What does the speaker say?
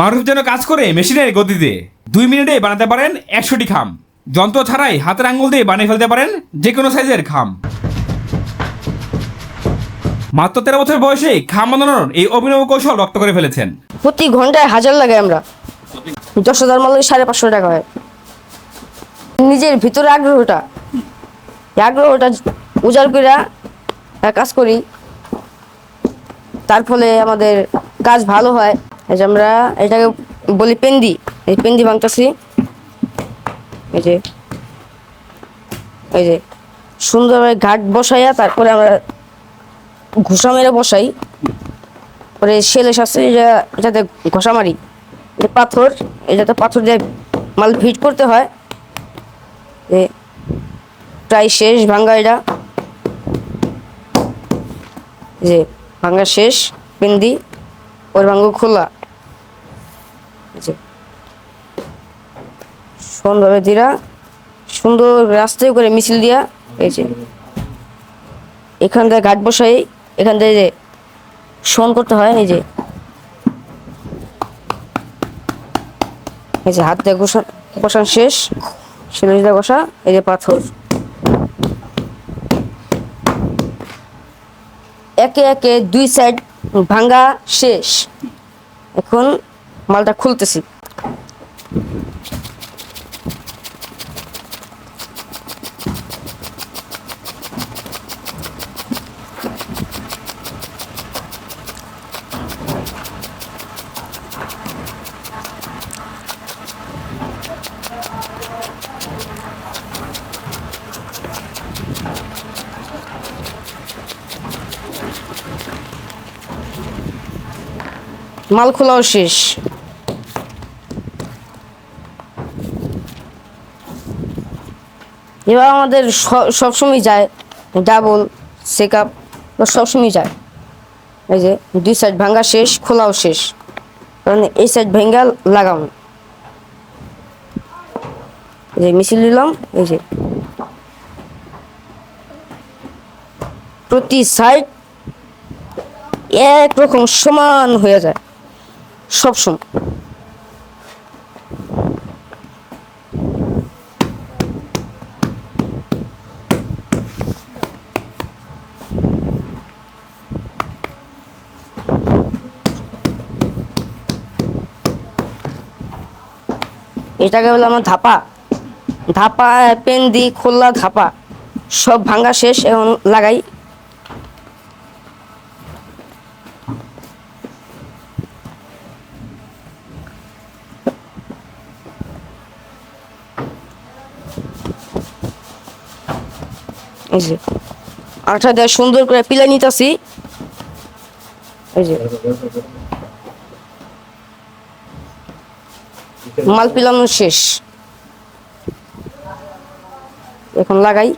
মানুষ যেন কাজ করে মেশিনের গতিতে। দুই মিনিটে বানাতে পারেন একশোটি খাম। যন্ত্র ছাড়াই হাতের আঙ্গুল দিয়ে বানিয়ে ফেলতে পারেন যে কোনো সাইজের খাম। মাত্র তেরো বছর বয়সে খাম বানানোর এই অভিনব কৌশল রপ্ত করে ফেলেছেন। প্রতি ঘন্টায় হাজার লাগে আমরা। দশ হাজার মাল সাড়ে পাঁচশো টাকা হয়। নিজের ভিতরে আগ্রহটা। আগ্রহটা উজাড় করে কাজ করি। তার ফলে আমাদের কাজ ভালো হয়। এই যে আমরা এটাকে বলি পেন্দি এই পেন্দি ভাঙতেছি। এই যে এই যে, সুন্দরভাবে ঘাট বসাইয়া তারপরে আমরা ঘুষা মেরে বসাই। পরে শেলেস আছে এটা এটাতে ঘষা মারি। এটা পাথর এটাতে পাথর দিয়ে মাল ফিট করতে হয়। এ, প্রায় শেষ ভাঙ্গা এটা। যে, ভাঙ্গা শেষ পিন্দি ওর ভাঙ্গ খোলা। সুন্দরভাবে দিরা, সুন্দর রাস্তায় করে মিছিল দিয়া, এই যে। এখান থেকে ঘাট বসাই, এখান থেকে যে শোন করতে হয়, এই যে। এই যে হাত দিয়ে ঘষা বসান শেষ শিলিশ দিয়ে ঘষা এই যে পাথর। একে একে দুই সাইড ভাঙ্গা শেষ। এখন মালটা খুলতেছি। মাল খোলাও শেষ। এবার আমাদের সবসময় যায় ডাবল চেক আপ সবসময় যায়। এই যে দুই সাইড ভাঙ্গা শেষ, খোলাও শেষ। কারণ এই সাইড ভেঙ্গা লাগাম এই যে মিছিল নিলাম, এই যে। প্রতি সাইড একরকম সমান হয়ে যায়। সব সময়। এটাকে বলে আমার ধাপা। ধাপা পেন দি খোলা ধাপা। সব ভাঙ্গা শেষ, এখন লাগাই। যে। আঠা দিয়ে সুন্দর করে পিলাই নিতেছি। এই মাল পিলানো শেষ। এখন লাগাই।